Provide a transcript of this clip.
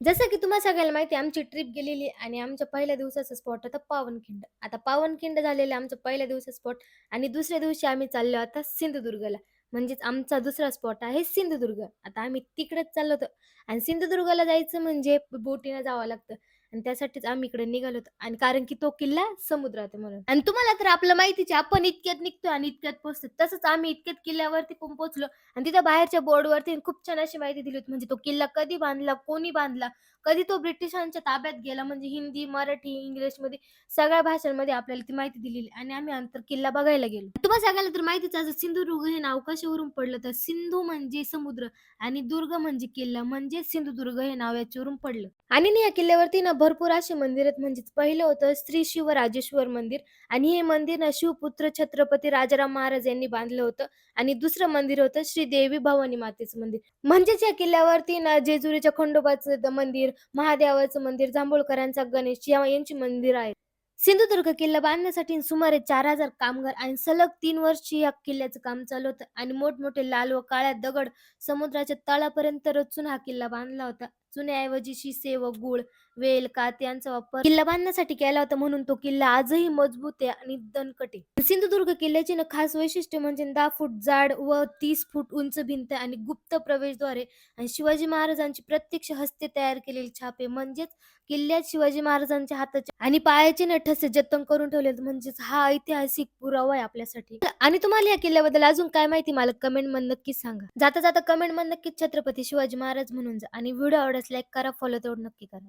जसं की तुम्हाला सगळ्याला माहिती आहे आमची ट्रिप गेलेली आणि आमच्या पहिल्या दिवसाचा स्पॉट होता पावनखिंड. आता पावनखिंड झालेलं आमचं पहिल्या दिवसाचा स्पॉट आणि दुसऱ्या दिवशी आम्ही चाललो आता सिंधुदुर्गला. म्हणजेच आमचा दुसरा स्पॉट आहे सिंधुदुर्ग. आता आम्ही तिकडेच चाललो होतो आणि सिंधुदुर्गला जायचं म्हणजे बोटीनं जावं लागतं आणि त्यासाठीच आम्ही इकडे निघालो होतो आणि कारण की तो किल्ला समुद्रात आहे म्हणून. आणि तुम्हाला तर आपलं माहितीच आहे आपण इतक्यात निघतो आणि इतक्यात पोहोचतो. तसंच आम्ही इतक्यात किल्ल्यावरती पण पोहोचलो आणि तिथं बाहेरच्या बोर्डवरती खूप छान अशी माहिती दिली होती. म्हणजे तो किल्ला कधी बांधला, कोणी बांधला, कधी तो ब्रिटिशांच्या ताब्यात गेला म्हणजे हिंदी, मराठी, इंग्लिशमध्ये सगळ्या भाषांमध्ये आपल्याला ती माहिती दिलेली आणि आम्ही नंतर किल्ला बघायला गेलो. तुम्हाला सगळ्यांना तर माहितीच आहे सिंधुदुर्ग हे नाव कशावरून पडलं तर सिंधू म्हणजे समुद्र आणि दुर्ग म्हणजे किल्ला म्हणजे सिंधुदुर्ग हे नाव याच्यावरून पडलं. आणि या किल्ल्यावरती ना भरपूर असे मंदिर आहेत म्हणजेच पहिलं होतं श्री शिवराजेश्वर मंदिर आणि हे मंदिर ना शिवपुत्र छत्रपती राजाराम महाराज यांनी बांधलं होतं आणि दुसरं मंदिर होतं श्री देवी भवानी मातेचं मंदिर. म्हणजेच या किल्ल्यावरती ना जेजुरीच्या खंडोबाचं मंदिर, महादेवाचं मंदिर, जांभूळकरांचा गणेश यांची मंदिर आहेत. सिंधुदुर्ग किल्ला बांधण्यासाठी सुमारे चार हजार कामगार आणि सलग तीन वर्ष या किल्ल्याचं काम चालू होतं आणि मोठमोठे लाल व काळ्या दगड समुद्राच्या तळापर्यंत रचून हा किल्ला बांधला होता. चुन्याऐवजी शिसे व गुळ वेल, कात यांचा वापर किल्ला बांधण्यासाठी केला होता म्हणून तो किल्ला आजही मजबूत आहे आणि दणकटे सिंधुदुर्ग किल्ल्याची ना खास वैशिष्ट्य म्हणजे दहा फूट जाड व तीस फूट उंच भिंत आणि गुप्त प्रवेशद्वारे आणि शिवाजी महाराजांची प्रत्यक्ष हस्ते तयार केलेली छापे म्हणजेच किल्ल्यात शिवाजी महाराजांच्या हाताचे आणि पायाचे न ठसे जतन करून ठेवले म्हणजेच हा ऐतिहासिक पुरावा आहे आपल्यासाठी. आणि तुम्हाला या किल्ल्याबद्दल अजून काय माहिती मला कमेंटमध्ये नक्कीच सांगा. जाता जाता कमेंटमध्ये नक्कीच छत्रपती शिवाजी महाराज म्हणून जा आणि व्हिडिओ आवडल्यास लाईक करा, फॉलो तेवढं नक्की करा.